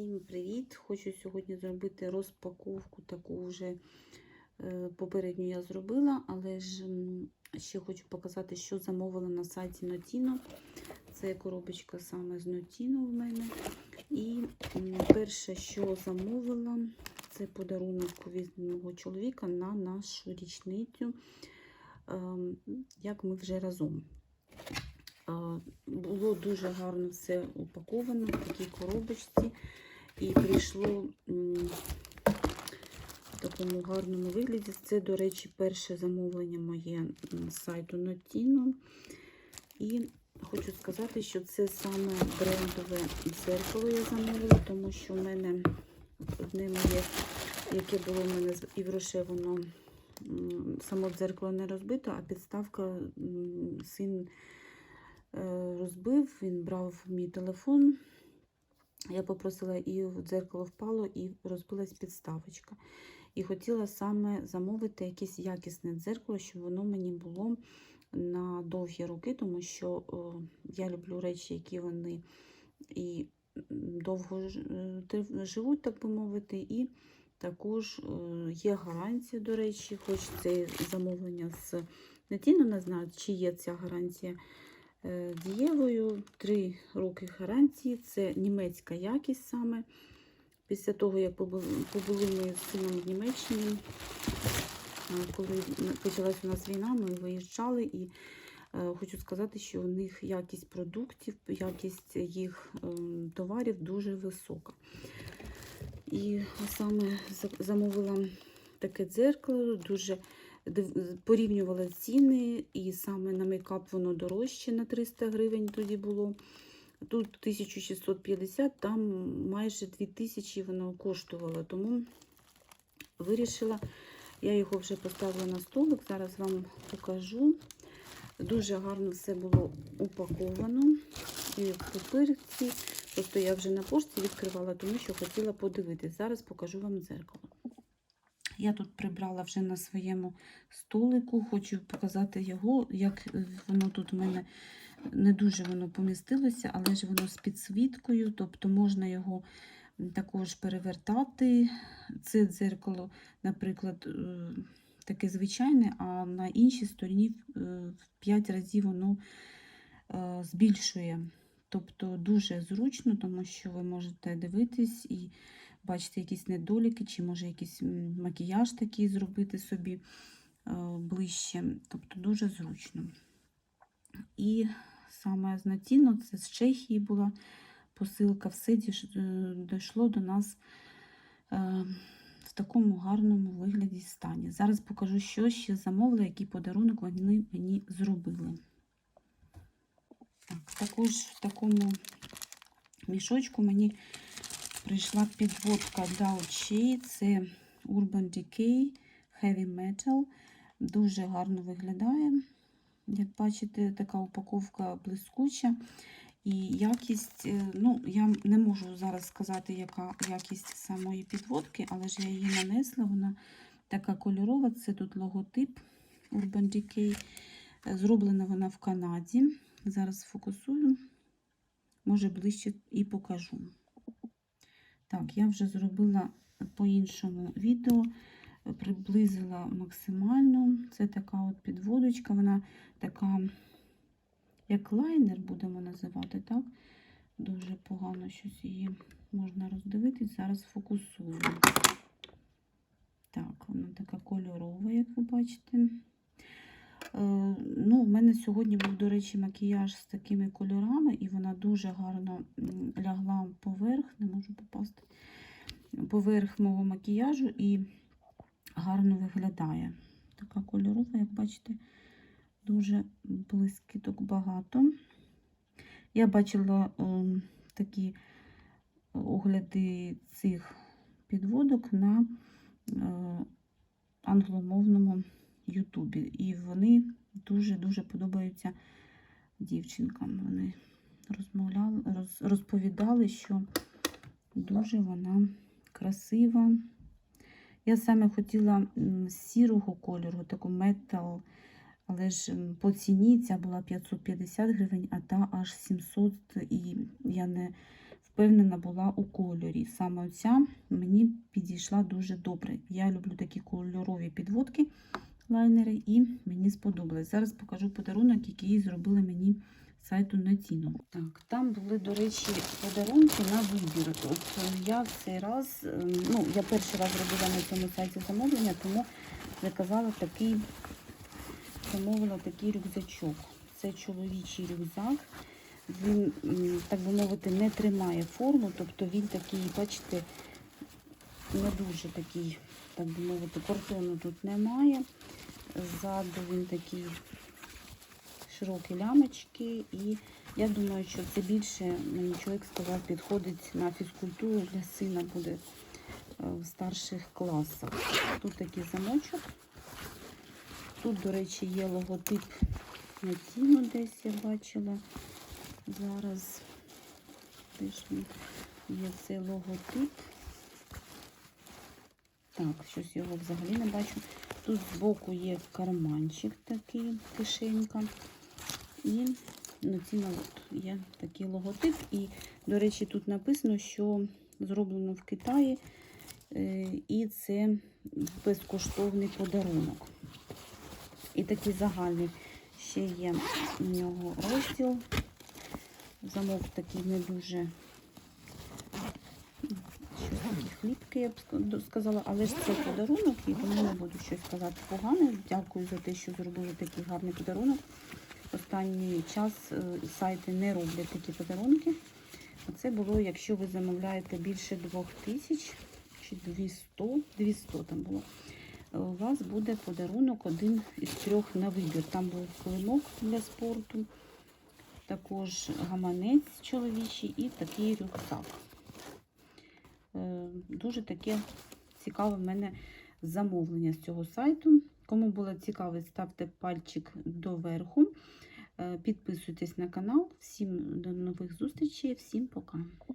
Всім привіт! Хочу сьогодні зробити розпаковку, таку вже е, попередню я зробила, але ж ще хочу показати, що замовила на сайті Notino. Це коробочка саме з Notino в мене. І перше, що замовила, це подарунок від мого чоловіка на нашу річницю, ем, як ми вже разом. Було дуже гарно все упаковано в такій коробочці. І прийшло в такому гарному вигляді. Це, до речі, перше замовлення моє з сайту Notino. І хочу сказати, що це саме брендове дзеркало я замовила, тому що в мене одне моє, яке було в мене з- і в воно само дзеркало не розбито, а підставка син е, розбив, він брав мій телефон. Я попросила, і в дзеркало впало, і розбилась підставочка. І хотіла саме замовити якесь якісне дзеркало, щоб воно мені було на довгі роки, тому що я люблю речі, які вони і довго е, живуть, так би мовити, і також є гарантія, до речі, хоч це замовлення з Нетіно, не знаю, чи є ця гарантія дієвою. Три роки гарантії. Це німецька якість саме. Після того, як побули, ми з сином в Німеччині, е, коли почалась у нас війна, ми виїжджали і е, хочу сказати, що у них якість продуктів, якість їх ем, товарів дуже висока. І саме замовила таке дзеркало, дуже порівнювала ціни, і саме на мейкап воно дорожче на 300 гривень тоді було. Тут 1650, там майже 2000 воно коштувало. Тому вирішила, я його вже поставила на столик, зараз вам покажу. Дуже гарно все було упаковано. І в папірці. Просто я вже на пошті відкривала, тому що хотіла подивитись. Зараз покажу вам дзеркало. Я тут прибрала вже на своєму столику, хочу показати його, як воно тут у мене не дуже воно помістилося, але ж воно з підсвіткою, тобто можна його також перевертати. Це дзеркало, наприклад, е, таке звичайне, а на іншій стороні е, в 5 разів воно е, збільшує. Тобто дуже зручно, тому що ви можете дивитись і бачити якісь недоліки, чи може якийсь макіяж такий зробити собі е, ближче. Тобто дуже зручно. І саме з Натіно, це з Чехії була посилка, все е, дійшло до нас е, в такому гарному вигляді стані. Зараз покажу, що ще замовила, який подарунок вони мені зробили. Так, також в такому мішочку мені прийшла підводка для очей. Це Urban Decay Heavy Metal. Дуже гарно виглядає. Як бачите, така упаковка блискуча. І якість, е, ну, я не можу зараз сказати, яка якість самої підводки, але ж я її нанесла. Вона така кольорова. Це тут логотип Urban Decay. Зроблена вона в Канаді. Зараз фокусую, може ближче і покажу. Так, я вже зробила по-іншому відео, е, приблизила максимально. Це така от підводочка, вона така, як лайнер, будемо називати, так? Дуже погано щось її можна роздивитись. Зараз фокусую. Так, вона така кольорова, як ви бачите. Е, Ну, в мене сьогодні був, до речі, макіяж з такими кольорами, і вона дуже гарно лягла поверх, не можу попасти, поверх мого макіяжу і гарно виглядає. Така кольорова, як бачите, дуже блискіток багато. Я бачила ем, такі огляди цих підводок на е, англомовному Ютубі. І вони дуже-дуже подобаються дівчинкам. Вони розмовляли, роз, розповідали, що дуже вона красива. Я саме хотіла сірого кольору, таку метал, але ж по ціні ця була 550 гривень, а та аж 700, і я не впевнена була у кольорі. Саме оця мені підійшла дуже добре. Я люблю такі кольорові підводки, лайнери, і мені сподобалось. Зараз покажу подарунок, який зробили мені сайту на ціну. Так, там були, до речі, подарунки на вибір. От я в цей раз, е, ну, я перший раз робила на цьому сайті замовлення, тому заказала такий, замовила такий рюкзачок. Це чоловічий рюкзак. Він, так би мовити, не тримає форму, тобто він такий, бачите, не дуже такий, так би мовити, картону тут немає. Ззаду він такий широкі лямочки, і я думаю, що це більше, мені чоловік сказав, підходить на фізкультуру для сина буде е, в старших класах. Тут такий замочок. Тут, до речі, є логотип на ціну десь я бачила. Зараз є цей логотип. Так, щось його взагалі не бачу. Тут збоку є карманчик такий, кишенька. І на от є такий логотип. І, до речі, тут написано, що зроблено в Китаї. е, І це безкоштовний подарунок. І такий загальний ще є у нього розділ. Замок такий не дуже щось такі хлібки, я б сказала, але ж це подарунок, і тому не буду щось казати погане. Дякую за те, що зробили такий гарний подарунок. Останній час е, сайти не роблять такі подарунки. Це було, якщо ви замовляєте більше 2000 чи 200, 200 там було. е, У вас буде подарунок один із трьох на вибір. Там був килимок для спорту, також гаманець чоловічий і такий рюкзак. Е, Дуже таке цікаве в мене замовлення з цього сайту. Кому було цікаво, ставте пальчик доверху. Е, Підписуйтесь на канал. Всім до нових зустрічей, всім пока.